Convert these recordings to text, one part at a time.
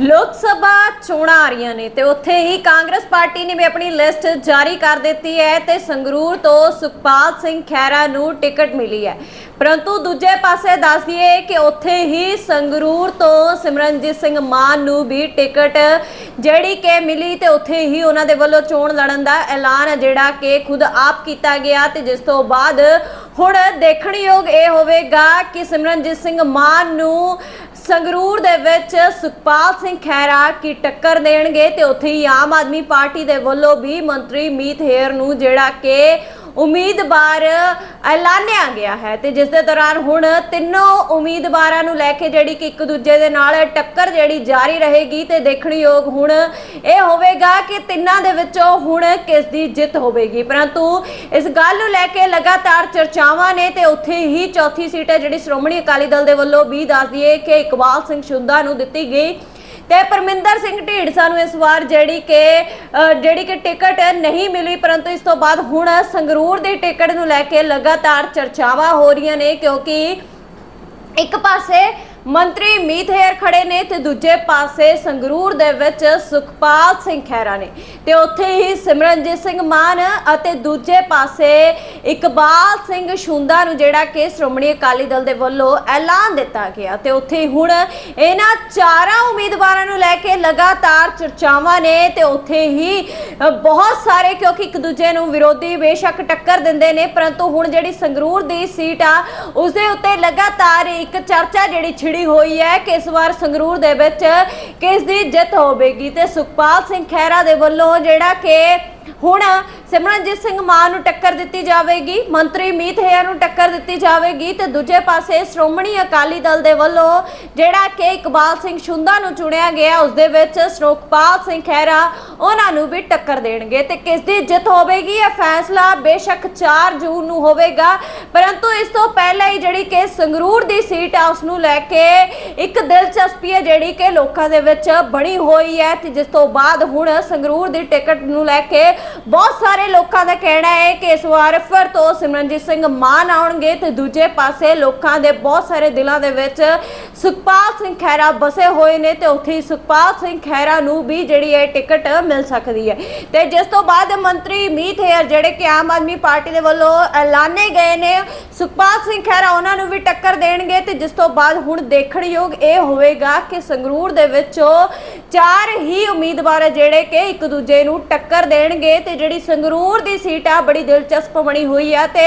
ਲੋਕ ਸਭਾ ਚੋਣਾਂ ਆ ਰਹੀਆਂ ਨੇ ਤੇ ਉੱਥੇ ਹੀ ਕਾਂਗਰਸ ਪਾਰਟੀ ਨੇ ਵੀ ਆਪਣੀ ਲਿਸਟ ਜਾਰੀ ਕਰ ਦਿੱਤੀ ਹੈ ਤੇ ਸੰਗਰੂਰ ਤੋਂ ਸੁਖਪਾਲ ਸਿੰਘ ਖਹਿਰਾ ਨੂੰ ਟਿਕਟ ਮਿਲੀ ਹੈ। ਪਰੰਤੂ ਦੂਜੇ ਪਾਸੇ ਦੱਸ ਦਈਏ ਕਿ ਉੱਥੇ ਹੀ ਸੰਗਰੂਰ ਤੋਂ ਸਿਮਰਨਜੀਤ ਸਿੰਘ ਮਾਨ ਨੂੰ ਵੀ ਟਿਕਟ ਜਿਹੜੀ ਕਿ ਮਿਲੀ ਤੇ ਉੱਥੇ ਹੀ ਉਹਨਾਂ ਦੇ ਵੱਲੋਂ ਚੋਣ ਲੜਨ ਦਾ ਐਲਾਨ ਹੈ, ਜਿਹੜਾ ਕਿ ਖੁਦ ਆਪ ਕੀਤਾ ਗਿਆ ਤੇ ਜਿਸ ਤੋਂ ਬਾਅਦ ਹੁਣ ਦੇਖਣਯੋਗ ਇਹ ਹੋਵੇਗਾ ਕਿ ਸਿਮਰਨਜੀਤ ਸਿੰਘ ਮਾਨ ਨੂੰ ਸੰਗਰੂਰ ਦੇ ਵਿੱਚ ਸੁਖਪਾਲ ਸਿੰਘ ਖਹਿਰਾ ਕੀ ਟੱਕਰ ਦੇਣਗੇ ਤੇ ਉੱਥੇ ਹੀ ਆਮ ਆਦਮੀ ਪਾਰਟੀ ਦੇ ਵੱਲੋਂ ਵੀ ਮੰਤਰੀ ਮੀਤ ਹੇਰ ਨੂੰ ਜਿਹੜਾ ਕਿ ਉਮੀਦਵਾਰ ਐਲਾਨਿਆ ਗਿਆ ਹੈ ਤੇ ਜਿਸ ਦੇ ਦੌਰਾਨ ਹੁਣ ਤਿੰਨੋਂ ਉਮੀਦਵਾਰਾਂ ਨੂੰ ਲੈ ਕੇ ਜਿਹੜੀ ਕਿ ਇੱਕ ਦੂਜੇ ਦੇ ਨਾਲ ਟੱਕਰ ਜਿਹੜੀ ਜਾਰੀ ਰਹੇਗੀ ਤੇ ਦੇਖਣਯੋਗ ਹੁਣ ਇਹ ਹੋਵੇਗਾ ਕਿ ਤਿੰਨਾਂ ਦੇ ਵਿੱਚੋਂ ਹੁਣ ਕਿਸ ਦੀ ਜਿੱਤ ਹੋਵੇਗੀ। ਪਰੰਤੂ ਇਸ ਗੱਲ ਨੂੰ ਲੈ ਕੇ ਲਗਾਤਾਰ ਚਰਚਾਵਾਂ ਨੇ ਤੇ ਉੱਥੇ ਹੀ ਚੌਥੀ ਸੀਟ ਹੈ ਜਿਹੜੀ ਸ਼੍ਰੋਮਣੀ ਅਕਾਲੀ ਦਲ ਦੇ ਵੱਲੋਂ ਵੀ ਦੱਸ ਦਈਏ ਕਿ ਇਕਬਾਲ ਸਿੰਘ ਸ਼ੁੰਦਾ ਨੂੰ ਦਿੱਤੀ ਗਈ। ਤੇ ਪਰਮਿੰਦਰ ਸਿੰਘ ਢੀਂਡਸਾ ਨੂੰ ਇਸ ਵਾਰ ਜਿਹੜੀ ਕਿ ਅ, ਜਿਹੜੀ ਕਿ ਟਿਕਟ ਨਹੀਂ ਮਿਲੀ ਪਰੰਤੂ ਇਸ ਤੋਂ ਬਾਅਦ ਹੁਣ ਸੰਗਰੂਰ ਦੀ ਟਿਕਟ ਨੂੰ ਲੈ ਕੇ ਲਗਾਤਾਰ ਚਰਚਾਵਾਂ ਹੋ ਰਹੀਆਂ ਨੇ ਕਿਉਂਕਿ ਇੱਕ ਪਾਸੇ ਮੰਤਰੀ ਮੀਤ ਹੇਰ ਖੜੇ ਨੇ ਤੇ ਦੂਜੇ ਪਾਸੇ ਸੰਗਰੂਰ ਦੇ ਵਿੱਚ ਸੁਖਪਾਲ ਸਿੰਘ ਖਹਿਰਾ ਨੇ। ਤੇ ਉੱਥੇ ਹੀ ਸਿਮਰਨਜੀਤ ਸਿੰਘ ਮਾਨ ਅਤੇ ਦੂਜੇ ਪਾਸੇ ਇਕਬਾਲ ਸਿੰਘ ਸ਼ੁੰਦਾ ਨੂੰ ਜਿਹੜਾ ਕਿ ਸ਼੍ਰੋਮਣੀ ਅਕਾਲੀ ਦਲ ਦੇ ਵੱਲੋਂ ਐਲਾਨ ਦਿੱਤਾ ਗਿਆ। ਤੇ ਉੱਥੇ ਹੁਣ ਇਹਨਾਂ ਚਾਰਾਂ ਉਮੀਦਵਾਰਾਂ ਨੂੰ ਲੈ ਕੇ ਲਗਾਤਾਰ ਚਰਚਾਵਾਂ ਨੇ ਤੇ ਉੱਥੇ ਹੀ ਬਹੁਤ ਸਾਰੇ ਕਿਉਂਕਿ ਇੱਕ ਦੂਜੇ ਨੂੰ ਵਿਰੋਧੀ ਬੇਸ਼ੱਕ ਟੱਕਰ ਦਿੰਦੇ ਨੇ, ਪਰੰਤੂ ਹੁਣ ਜਿਹੜੀ ਸੰਗਰੂਰ ਦੀ ਸੀਟ ਆ ਉਸ ਦੇ ਉੱਤੇ ਲਗਾਤਾਰ ਇੱਕ ਚਰਚਾ ਜਿਹੜੀ ਛਿੜੀ ਹੋਈ ਹੈ ਕਿ ਇਸ ਵਾਰ ਸੰਗਰੂਰ ਦੇ ਵਿੱਚ ਕਿਸ ਦੀ ਜਿੱਤ ਹੋਵੇਗੀ ਤੇ ਸੁਖਪਾਲ ਸਿੰਘ ਖਹਿਰਾ ਦੇ ਵੱਲੋਂ ਜਿਹੜਾ ਕਿ ਹੁਣ ਸਿਮਰਨਜੀਤ ਸਿੰਘ ਮਾਨ ਨੂੰ ਟੱਕਰ ਦਿੱਤੀ ਜਾਵੇਗੀ, ਮੰਤਰੀ ਮੀਤ ਹੇਅਰ ਨੂੰ ਟੱਕਰ ਦਿੱਤੀ ਜਾਵੇਗੀ ਤੇ ਦੂਜੇ ਪਾਸੇ ਸ਼੍ਰੋਮਣੀ ਅਕਾਲੀ ਦਲ ਦੇ ਵੱਲੋਂ ਜਿਹੜਾ ਕਿ ਇਕਬਾਲ ਸਿੰਘ ਸ਼ੁੰਦਾ ਨੂੰ ਚੁਣਿਆ ਗਿਆ, ਉਸ ਦੇ ਵਿੱਚ ਸੁਖਪਾਲ ਸਿੰਘ ਖਹਿਰਾ ਉਹਨਾਂ ਨੂੰ ਵੀ ਟੱਕਰ ਦੇਣਗੇ। ਤੇ ਕਿਸ ਦੀ ਜਿੱਤ ਹੋਵੇਗੀ, ਇਹ ਫੈਸਲਾ ਬੇਸ਼ੱਕ 4 ਜੂਨ ਨੂੰ ਹੋਵੇਗਾ, ਪਰੰਤੂ ਇਸ ਤੋਂ ਪਹਿਲਾਂ ਹੀ ਜਿਹੜੀ ਕਿ ਸੰਗਰੂਰ ਦੀ ਸੀਟ ਆ ਉਸ ਨੂੰ ਲੈ ਕੇ ਇੱਕ ਦਿਲਚਸਪੀ ਹੈ ਜਿਹੜੀ ਕਿ ਲੋਕਾਂ ਦੇ ਵਿੱਚ ਬਣੀ ਹੋਈ ਹੈ ਤੇ ਜਿਸ ਤੋਂ ਬਾਅਦ ਹੁਣ ਸੰਗਰੂਰ ਦੀ ਟਿਕਟ ਨੂੰ ਲੈ ਕੇ ਬਹੁਤ ਸਾਰੇ ਲੋਕਾਂ ਦਾ ਕਹਿਣਾ ਹੈ ਕਿ ਇਸ ਵਾਰ ਫਿਰ ਤੋਂ ਸਿਮਰਨਜੀਤ ਸਿੰਘ ਮਾਨ ਆਉਣਗੇ ਤੇ ਦੂਜੇ ਪਾਸੇ ਲੋਕਾਂ ਦੇ ਬਹੁਤ ਸਾਰੇ ਦਿਲਾਂ ਦੇ ਵਿੱਚ ਸੁਖਪਾਲ ਸਿੰਘ ਖਹਿਰਾ ਬਸੇ ਹੋਏ ਨੇ ਤੇ ਉੱਥੇ ਹੀ ਸੁਖਪਾਲ ਸਿੰਘ ਖਹਿਰਾ ਨੂੰ ਵੀ ਜਿਹੜੀ ਹੈ ਟਿਕਟ ਮਿਲ ਸਕਦੀ ਹੈ। ਤੇ ਜਿਸ ਤੋਂ ਬਾਅਦ ਮੰਤਰੀ ਮੀਤ ਹੇਅਰ ਜਿਹੜੇ ਕਿ ਆਮ ਆਦਮੀ ਪਾਰਟੀ ਦੇ ਵੱਲੋਂ ਐਲਾਨੇ ਗਏ ਨੇ, ਸੁਖਪਾਲ ਸਿੰਘ ਖਹਿਰਾ ਉਹਨਾਂ ਨੂੰ ਵੀ ਟੱਕਰ ਦੇਣਗੇ ਤੇ ਜਿਸ ਤੋਂ ਬਾਅਦ ਹੁਣ ਦੇਖਣਯੋਗ ਇਹ ਹੋਵੇਗਾ ਕਿ ਸੰਗਰੂਰ ਦੇ ਵਿੱਚੋਂ ਚਾਰ ਹੀ ਉਮੀਦਵਾਰ ਜਿਹੜੇ ਕਿ ਇੱਕ ਦੂਜੇ ਨੂੰ ਟੱਕਰ ਦੇਣਗੇ ਤੇ ਜਿਹੜੀ ਸੰਗਰੂਰ ਦੀ ਸੀਟ ਆ, ਬੜੀ ਦਿਲਚਸਪ ਬਣੀ ਹੋਈ ਆ ਤੇ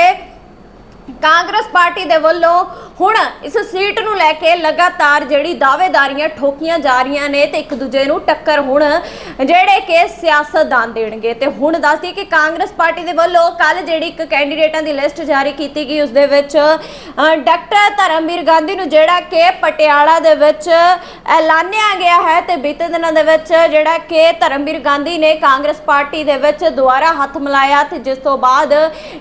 ਕਾਂਗਰਸ ਪਾਰਟੀ ਦੇ ਵੱਲੋਂ ਹੁਣ ਇਸ ਸੀਟ ਨੂੰ ਲੈ ਕੇ ਲਗਾਤਾਰ ਜਿਹੜੀ ਦਾਅਵੇਦਾਰੀਆਂ ਠੋਕੀਆਂ ਜਾ ਰਹੀਆਂ ਨੇ ਤੇ ਇੱਕ ਦੂਜੇ ਨੂੰ ਟੱਕਰ ਹੁਣ ਜਿਹੜੇ ਕਿ ਸਿਆਸਤਦਾਨ ਦੇਣਗੇ। ਤੇ ਹੁਣ ਦੱਸਦੀ ਕਿ ਕਾਂਗਰਸ ਪਾਰਟੀ ਦੇ ਵੱਲੋਂ ਕੱਲ ਜਿਹੜੀ ਇੱਕ ਕੈਂਡੀਡੇਟਾਂ ਦੀ ਲਿਸਟ ਜਾਰੀ ਕੀਤੀ ਗਈ, ਉਸ ਦੇ ਵਿੱਚ ਡਾਕਟਰ ਧਰਮਵੀਰ ਗਾਂਧੀ ਨੂੰ ਜਿਹੜਾ ਕਿ ਪਟਿਆਲਾ ਦੇ ਵਿੱਚ ਐਲਾਨਿਆ ਗਿਆ ਹੈ ਤੇ ਬੀਤੇ ਦਿਨਾਂ ਦੇ ਵਿੱਚ ਜਿਹੜਾ ਕਿ ਧਰਮਵੀਰ ਗਾਂਧੀ ਨੇ ਕਾਂਗਰਸ ਪਾਰਟੀ ਦੇ ਵਿੱਚ ਦੁਬਾਰਾ ਹੱਥ ਮਿਲਾਇਆ ਤੇ ਜਿਸ ਤੋਂ ਬਾਅਦ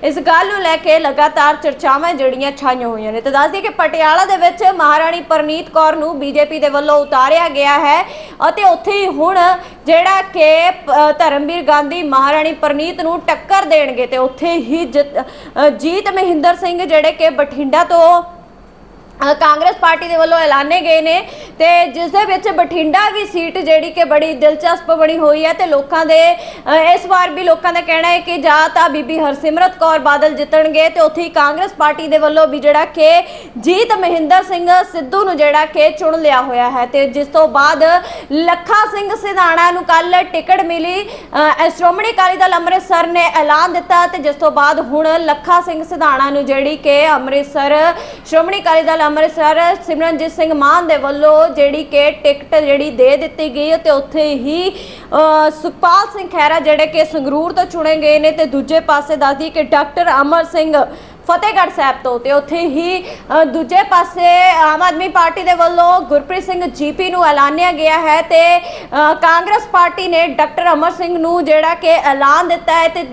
ਇਸ ਗੱਲ ਨੂੰ ਲੈ ਕੇ ਲਗਾਤਾਰ ਚਰਚਾਵਾਂ ਜਿਹੜੀਆਂ ਛਾਈਆਂ ਹੋਈਆਂ ਨੇ। ਤੇ ਦੱਸਦੀ ਕਿ ਪਟਿਆਲਾ ਦੇ ਵਿੱਚ ਮਹਾਰਾਣੀ ਪਰਨੀਤ ਕੌਰ ਨੂੰ ਬੀਜੇਪੀ ਦੇ ਵੱਲੋਂ ਉਤਾਰਿਆ ਗਿਆ ਹੈ ਅਤੇ ਉੱਥੇ ਹੀ ਹੁਣ ਜਿਹੜਾ ਕਿ ਧਰਮਵੀਰ ਗਾਂਧੀ ਮਹਾਰਾਣੀ ਪਰਨੀਤ ਨੂੰ ਟੱਕਰ ਦੇਣਗੇ ਤੇ ਉੱਥੇ ਹੀ ਜੀਤ ਮਹਿੰਦਰ ਸਿੰਘ ਜਿਹੜੇ ਕਿ ਬਠਿੰਡਾ ਤੋਂ ਕਾਂਗਰਸ ਪਾਰਟੀ ਦੇ ਵੱਲੋਂ ਐਲਾਨੇ ਗਏ ਨੇ ਤੇ ਜਿਸ ਦੇ ਵਿੱਚ ਬਠਿੰਡਾ ਵੀ ਸੀਟ ਜਿਹੜੀ ਕਿ ਬੜੀ ਦਿਲਚਸਪ ਬਣੀ ਹੋਈ ਹੈ ਤੇ ਲੋਕਾਂ ਦੇ ਇਸ ਵਾਰ ਵੀ ਲੋਕਾਂ ਦਾ ਕਹਿਣਾ ਹੈ ਕਿ ਜਾਂ ਤਾਂ ਬੀਬੀ ਹਰਸਿਮਰਤ ਕੌਰ ਬਾਦਲ ਜਿੱਤਣਗੇ ਤੇ ਉੱਥੇ ਹੀ ਕਾਂਗਰਸ ਪਾਰਟੀ ਦੇ ਵੱਲੋਂ ਵੀ ਜਿਹੜਾ ਕਿ ਜੀਤ ਮਹਿੰਦਰ ਸਿੰਘ ਸਿੱਧੂ ਨੂੰ ਜਿਹੜਾ ਕਿ ਚੁਣ ਲਿਆ ਹੋਇਆ ਹੈ ਤੇ ਜਿਸ ਤੋਂ ਬਾਅਦ ਲੱਖਾ ਸਿੰਘ ਸਿਧਾਣਾ ਨੂੰ ਕੱਲ ਟਿਕਟ ਮਿਲੀ। ਸ਼੍ਰੋਮਣੀ ਅਕਾਲੀ ਦਲ ਅੰਮ੍ਰਿਤਸਰ ਨੇ ਐਲਾਨ ਦਿੱਤਾ ਤੇ ਜਿਸ ਤੋਂ ਬਾਅਦ ਹੁਣ ਲੱਖਾ ਸਿੰਘ ਸਿਧਾਣਾ ਨੂੰ ਜਿਹੜੀ ਕਿ ਅੰਮ੍ਰਿਤਸਰ ਸ਼੍ਰੋਮਣੀ ਅਕਾਲੀ ਦਲ ਅੰਮ੍ਰਿਤਸਰ ਸਿਮਰਨਜੀਤ ਸਿੰਘ ਮਾਨ ਦੇ ਵੱਲੋਂ ਜਿਹੜੀ ਕਿ ਟਿਕਟ ਜਿਹੜੀ ਦੇ ਦਿੱਤੀ ਗਈ ਹੈ ਤੇ ਉੱਥੇ ਹੀ ਸੁਖਪਾਲ ਸਿੰਘ ਖਹਿਰਾ ਜਿਹੜੇ ਕਿ ਸੰਗਰੂਰ ਤੋਂ ਚੁਣੇ ਗਏ ਨੇ ਤੇ ਦੂਜੇ ਪਾਸੇ ਦੱਸਦੀ ਕਿ ਡਾਕਟਰ ਅਮਰ ਸਿੰਘ ਫਤਿਹਗੜ੍ਹ ਸਾਹਿਬ ਤੋਂ ਤੇ ਉੱਥੇ ਹੀ ਦੂਜੇ ਪਾਸੇ ਆਮ ਆਦਮੀ ਪਾਰਟੀ ਦੇ ਵੱਲੋਂ ਗੁਰਪ੍ਰੀਤ ਸਿੰਘ ਜੀਪੀ ਨੂੰ ਐਲਾਨਿਆ ਗਿਆ ਹੈ ਤੇ ਕਾਂਗਰਸ ਪਾਰਟੀ ਨੇ ਡਾਕਟਰ ਅਮਰ ਸਿੰਘ ਨੂੰ ਜਿਹੜਾ ਕਿ ਐਲਾਨ ਦਿੱਤਾ ਹੈ ਤੇ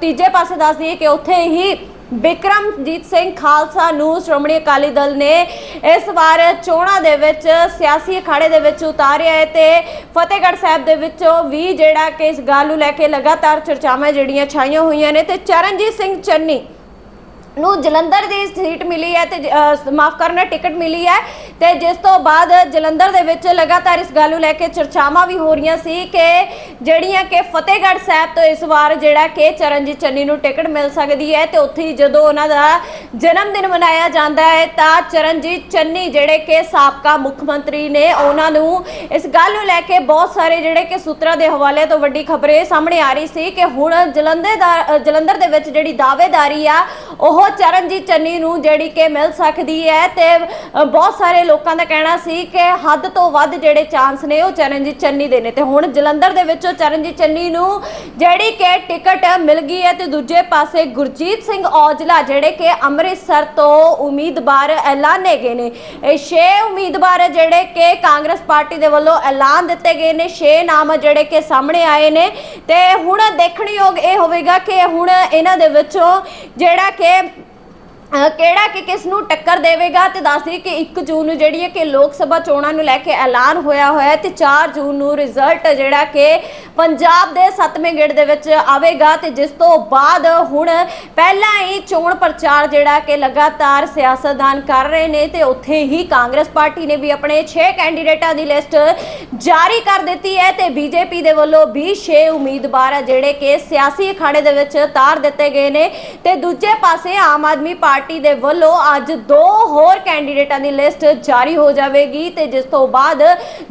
ਤੀਜੇ ਪਾਸੇ ਦੱਸ ਦਈਏ ਕਿ ਉੱਥੇ ਹੀ ਬਿਕਰਮਜੀਤ ਸਿੰਘ ਖਾਲਸਾ ਨੂੰ ਸ਼੍ਰੋਮਣੀ ਅਕਾਲੀ ਦਲ ਨੇ ਇਸ ਵਾਰ ਚੋਣਾਂ ਦੇ ਵਿੱਚ ਸਿਆਸੀ ਅਖਾੜੇ ਦੇ ਵਿੱਚ ਉਤਾਰਿਆ ਹੈ ਤੇ ਫਤਿਹਗੜ੍ਹ ਸਾਹਿਬ ਦੇ ਵਿੱਚੋਂ ਵੀ ਜਿਹੜਾ ਕਿ ਇਸ ਗੱਲ ਨੂੰ ਲੈ ਕੇ ਲਗਾਤਾਰ ਚਰਚਾਵਾਂ ਜਿਹੜੀਆਂ ਛਾਈਆਂ ਹੋਈਆਂ ਨੇ ਤੇ ਚਰਨਜੀਤ ਸਿੰਘ ਚੰਨੀ ਨੂੰ ਜਲੰਧਰ ਦੀ ਸੀਟ ਮਿਲੀ ਹੈ ਤੇ ਮਾਫ ਕਰਨਾ, ਟਿਕਟ ਮਿਲੀ ਹੈ ਤੇ ਜਿਸ ਤੋਂ ਬਾਅਦ ਜਲੰਧਰ ਦੇ ਵਿੱਚ ਲਗਾਤਾਰ ਇਸ ਗੱਲ ਨੂੰ ਲੈ ਕੇ ਚਰਚਾਵਾਂ ਵੀ ਹੋ ਰਹੀਆਂ ਸੀ ਕਿ ਜਿਹੜੀਆਂ ਕਿ ਫਤਿਹਗੜ੍ਹ ਸਾਹਿਬ ਤੋਂ ਇਸ ਵਾਰ ਜਿਹੜਾ ਕਿ ਚਰਨਜੀਤ ਚੰਨੀ ਨੂੰ ਟਿਕਟ ਮਿਲ ਸਕਦੀ ਹੈ ਤੇ ਉੱਥੇ ਹੀ ਜਦੋਂ ਉਹਨਾਂ ਦਾ ਜਨਮ ਦਿਨ ਮਨਾਇਆ ਜਾਂਦਾ ਹੈ ਤਾਂ ਚਰਨਜੀਤ ਚੰਨੀ ਜਿਹੜੇ ਕਿ ਸਾਬਕਾ ਮੁੱਖ ਮੰਤਰੀ ਨੇ ਉਹਨਾਂ ਨੂੰ ਇਸ ਗੱਲ ਨੂੰ ਲੈ ਕੇ ਬਹੁਤ ਸਾਰੇ ਜਿਹੜੇ ਕਿ ਸੂਤਰਾਂ ਦੇ ਹਵਾਲੇ ਤੋਂ ਵੱਡੀ ਖਬਰ ਇਹ ਸਾਹਮਣੇ ਆ ਰਹੀ ਸੀ ਕਿ ਹੁਣ ਜਲੰਧਰ ਦਾ ਜਲੰਧਰ ਦੇ ਵਿੱਚ ਜਿਹੜੀ ਦਾਅਵੇਦਾਰੀ ਆ ਉਹ ਚਰਨਜੀਤ ਚੰਨੀ ਨੂੰ ਜਿਹੜੀ ਕਿ ਮਿਲ ਸਕਦੀ ਹੈ ਤੇ ਬਹੁਤ ਸਾਰੇ ਲੋਕਾਂ ਦਾ ਕਹਿਣਾ ਸੀ ਕਿ ਹੱਦ ਤੋਂ ਵੱਧ ਜਿਹੜੇ ਚਾਂਸ ਨੇ ਉਹ ਚਰਨਜੀਤ ਚੰਨੀ ਦੇ ਨੇ। ਤੇ ਹੁਣ ਜਲੰਧਰ ਦੇ ਵਿੱਚੋਂ ਚਰਨਜੀਤ ਚੰਨੀ ਨੂੰ ਜਿਹੜੀ ਕਿ ਟਿਕਟ ਮਿਲ ਗਈ ਹੈ ਤੇ ਦੂਜੇ ਪਾਸੇ ਗੁਰਜੀਤ ਸਿੰਘ ਔਜਲਾ ਜਿਹੜੇ ਕਿ ਅੰਮ੍ਰਿਤਸਰ ਤੋਂ ਉਮੀਦਵਾਰ ਐਲਾਨੇ ਗਏ ਨੇ। ਇਹ 6 ਉਮੀਦਵਾਰ ਜਿਹੜੇ ਕਿ ਕਾਂਗਰਸ ਪਾਰਟੀ ਦੇ ਵੱਲੋਂ ਐਲਾਨ ਦਿੱਤੇ ਗਏ ਨੇ। 6 ਨਾਮ ਜਿਹੜੇ ਕਿ ਸਾਹਮਣੇ ਆਏ ਨੇ। ਤੇ ਹੁਣ ਦੇਖਣਯੋਗ ਇਹ ਹੋਵੇਗਾ ਕਿ ਹੁਣ ਇਹਨਾਂ ਦੇ ਵਿੱਚੋਂ ਜਿਹੜਾ ਕਿ em. ਕਿਹੜਾ ਕਿ ਕਿਸ ਨੂੰ ਟੱਕਰ ਦੇਵੇਗਾ ਤੇ ਦੱਸ ਦਈਏ ਕਿ 1 ਜੂਨ ਨੂੰ ਜਿਹੜੀ ਹੈ ਕਿ ਲੋਕ ਸਭਾ ਚੋਣਾਂ ਨੂੰ ਲੈ ਕੇ ਐਲਾਨ ਹੋਇਆ ਹੋਇਆ ਹੈ ਤੇ 4 ਜੂਨ ਨੂੰ ਰਿਜ਼ਲਟ ਜਿਹੜਾ ਕਿ ਪੰਜਾਬ ਦੇ 7ਵੇਂ ਗੇੜ ਦੇ ਵਿੱਚ ਆਵੇਗਾ ਤੇ ਜਿਸ ਤੋਂ ਬਾਅਦ ਹੁਣ ਪਹਿਲਾਂ ਹੀ ਚੋਣ ਪ੍ਰਚਾਰ ਜਿਹੜਾ ਕਿ ਲਗਾਤਾਰ ਸਿਆਸਤਦਾਨ ਕਰ ਰਹੇ ਨੇ ਤੇ ਉੱਥੇ ਹੀ ਕਾਂਗਰਸ ਪਾਰਟੀ ਨੇ ਵੀ ਆਪਣੇ 6 ਕੈਂਡੀਡੇਟਾਂ ਦੀ ਲਿਸਟ ਜਾਰੀ ਕਰ ਦਿੱਤੀ ਹੈ ਤੇ ਬੀਜੇਪੀ ਦੇ ਵੱਲੋਂ ਵੀ 6 ਉਮੀਦਵਾਰ ਜਿਹੜੇ ਕਿ ਸਿਆਸੀ ਅਖਾੜੇ ਦੇ ਵਿੱਚ ਤਾਰ ਦਿੱਤੇ ਗਏ ਨੇ ਤੇ ਦੂਜੇ ਪਾਸੇ ਆਮ ਆਦਮੀ ਪਾਰਟੀ ਪਾਰਟੀ ਦੇ ਵੱਲੋਂ ਅੱਜ ਦੋ ਹੋਰ ਕੈਂਡੀਡੇਟਾਂ ਦੀ ਲਿਸਟ ਜਾਰੀ ਹੋ ਜਾਵੇਗੀ ਤੇ ਜਿਸ ਤੋਂ ਬਾਅਦ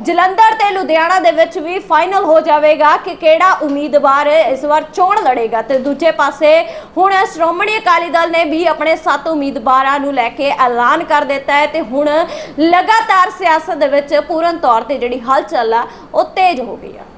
ਜਲੰਧਰ ਤੇ ਲੁਧਿਆਣਾ ਦੇ ਵਿੱਚ ਵੀ ਫਾਈਨਲ ਹੋ ਜਾਵੇਗਾ ਕਿ ਕਿਹੜਾ ਉਮੀਦਵਾਰ ਇਸ ਵਾਰ ਚੋਣ ਲੜੇਗਾ। ਤੇ ਦੂਜੇ ਪਾਸੇ ਹੁਣ ਸ਼੍ਰੋਮਣੀ ਅਕਾਲੀ ਦਲ ਨੇ ਵੀ ਆਪਣੇ ਸੱਤ ਉਮੀਦਵਾਰਾਂ ਨੂੰ ਲੈ ਕੇ ਐਲਾਨ ਕਰ ਦਿੱਤਾ ਹੈ ਤੇ ਹੁਣ ਲਗਾਤਾਰ ਸਿਆਸਤ ਦੇ ਵਿੱਚ ਪੂਰਨ ਤੌਰ ਤੇ ਜਿਹੜੀ ਹਲਚਲ ਆ, ਉਹ ਤੇਜ਼ ਹੋ ਗਈ ਆ।